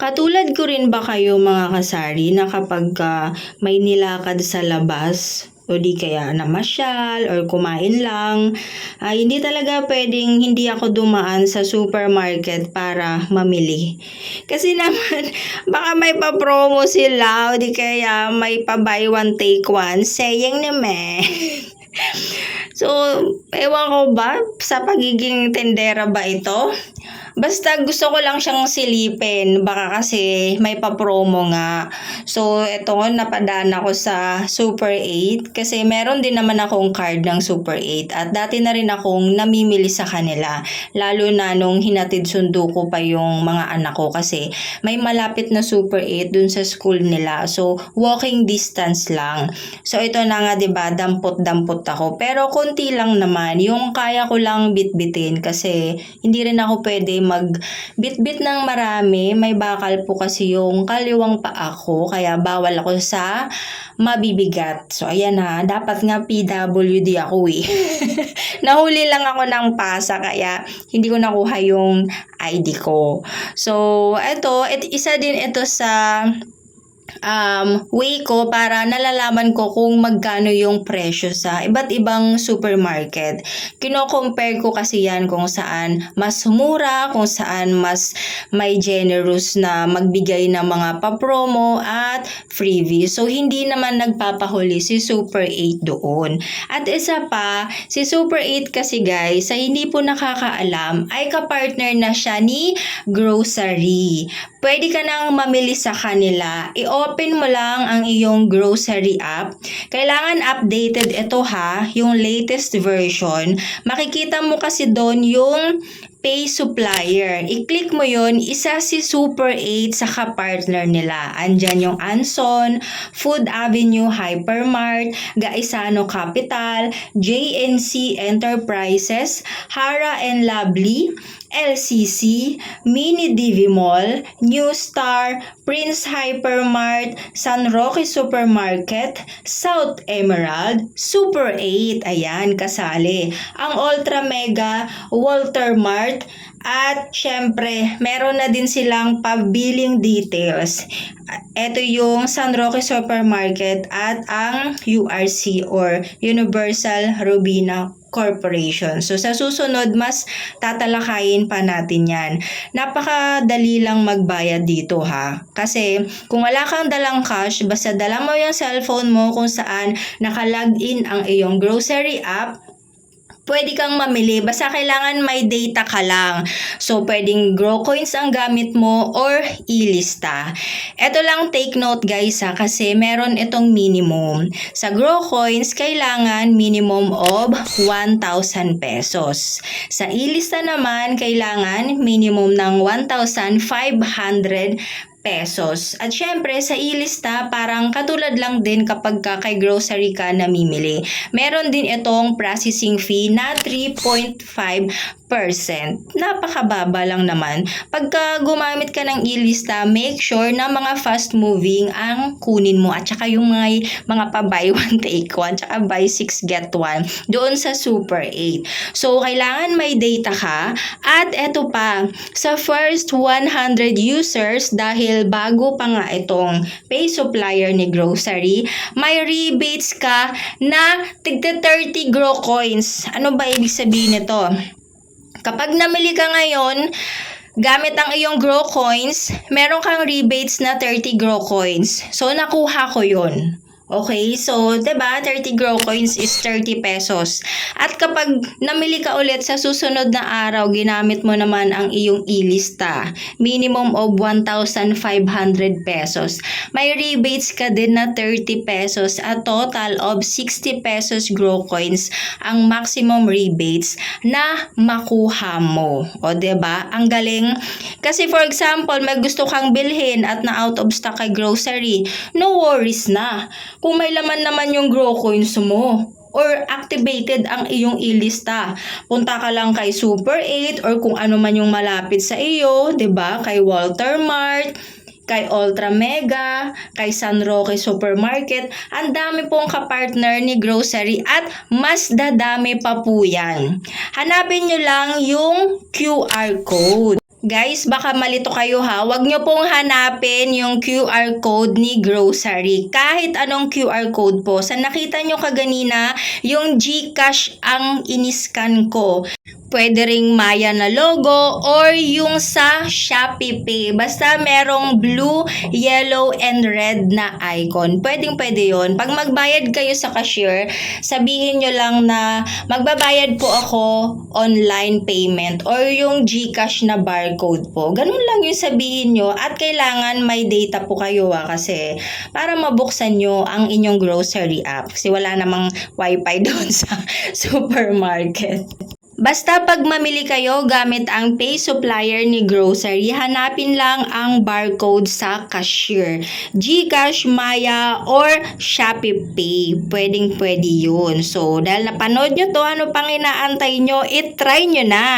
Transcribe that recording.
Katulad ko rin ba kayo mga kasari na kapag ah, may nilakad sa labas o di kaya namasyal or kumain lang, ay hindi talaga pwedeng hindi ako dumaan sa supermarket para mamili. Kasi naman, baka may pa-promo sila o di kaya may pa buy one take one, sayang naman. So, ewan ko ba sa pagiging tendera ba ito? Basta gusto ko lang siyang silipin. Baka kasi may pa-promo nga. So, eto napadaan ako sa Super 8 kasi meron din naman akong card ng Super 8 at dati na rin akong namimili sa kanila. Lalo na nung hinatid sundo ko pa yung mga anak ko kasi may malapit na Super 8 dun sa school nila. So, walking distance lang. So, ito na nga 'di ba dampot-dampot ako. Pero konti lang naman. Yung kaya ko lang bitbitin kasi hindi rin ako pwede mag bitbit ng marami. May bakal po kasi yung kaliwang pa ako. Kaya bawal ako sa mabibigat. So, ayan ha. Dapat nga PWD ako eh. Nahuli lang ako ng pasa kaya hindi ko nakuha yung ID ko. So, eto, et, isa din ito sa um, way ko para nalalaman ko kung magkano yung presyo sa iba't ibang supermarket. Kino-compare ko kasi yan kung saan mas mura, kung saan mas may generous na magbigay ng mga pa-promo at freebie. So, hindi naman nagpapahuli si Super 8 doon. At isa pa, si Super 8 kasi guys, sa hindi po nakakaalam, ay kapartner na siya ni Grocery. Pwede ka nang mamili sa kanila. I-open mo lang ang iyong grocery app. Kailangan updated ito ha, yung latest version. Makikita mo kasi doon yung pay supplier. I-click mo yon isa si Super 8 sa kapartner nila. Andyan yung Anson, Food Avenue Hypermart, Gaisano Capital, JNC Enterprises, Hara and Lovely, LCC, Mini DV Mall, New Star, Prince Hypermart, San Roque Supermarket, South Emerald, Super 8, ayan, kasali. Ang Ultra Mega, Walter Mart, at syempre, meron na din silang pabiling details. Ito yung San Roque Supermarket at ang URC or Universal Robina Corporation. So sa susunod, mas tatalakayin pa natin yan. Napakadali lang magbayad dito ha. Kasi kung wala kang dalang cash, basta dala mo yung cellphone mo kung saan nakalagin ang iyong grocery app, pwede kang mamili. Basta kailangan may data ka lang. So, pwedeng grow coins ang gamit mo or ilista. Ito lang take note guys ha, kasi meron itong minimum. Sa grow coins, kailangan minimum of 1,000 pesos. Sa ilista naman, kailangan minimum ng 1,500 pesos. At syempre, sa ilista, parang katulad lang din kapag ka kay grocery ka namimili. Meron din itong processing fee na 3.5 Napakababa lang naman. Pagka gumamit ka ng ilista, make sure na mga fast moving ang kunin mo at saka yung mga, mga pa buy one take one tsaka buy six get one doon sa Super 8. So, kailangan may data ka at eto pa, sa first 100 users dahil bago pa nga itong pay supplier ni grocery, may rebates ka na tigta 30 grow coins. Ano ba ibig sabihin nito? Kapag namili ka ngayon, gamit ang iyong grow coins, meron kang rebates na 30 grow coins. So, nakuha ko yun. Okay, so, 'di ba 30 grow coins is 30 pesos. At kapag namili ka ulit sa susunod na araw, ginamit mo naman ang iyong ilista. Minimum of 1,500 pesos. May rebates ka din na 30 pesos at total of 60 pesos grow coins ang maximum rebates na makuha mo. O, 'di ba Ang galing. Kasi for example, may gusto kang bilhin at na out of stock kay grocery, no worries na kung may laman naman yung grow coins mo or activated ang iyong ilista. Punta ka lang kay Super 8 or kung ano man yung malapit sa iyo, 'di ba? Kay Walter Mart, kay Ultra Mega, kay San Roque Supermarket. Ang dami pong kapartner ni grocery at mas dadami pa po yan. Hanapin nyo lang yung QR code. Guys, baka malito kayo ha. Huwag nyo pong hanapin yung QR code ni grocery. Kahit anong QR code po. Sa nakita nyo kaganina, yung GCash ang iniscan ko. Pwede ring Maya na logo or yung sa Shopee Pay. Basta merong blue, yellow, and red na icon. Pwedeng pwede yon. Pag magbayad kayo sa cashier, sabihin nyo lang na magbabayad po ako online payment or yung GCash na barcode po. Ganun lang yung sabihin nyo at kailangan may data po kayo ah, kasi para mabuksan nyo ang inyong grocery app kasi wala namang wifi doon sa supermarket. Basta pag mamili kayo gamit ang pay supplier ni grocery, hanapin lang ang barcode sa cashier. Gcash, Maya, or Shopee Pay. Pwedeng pwede yun. So, dahil napanood nyo to, ano pang inaantay nyo, itry nyo na.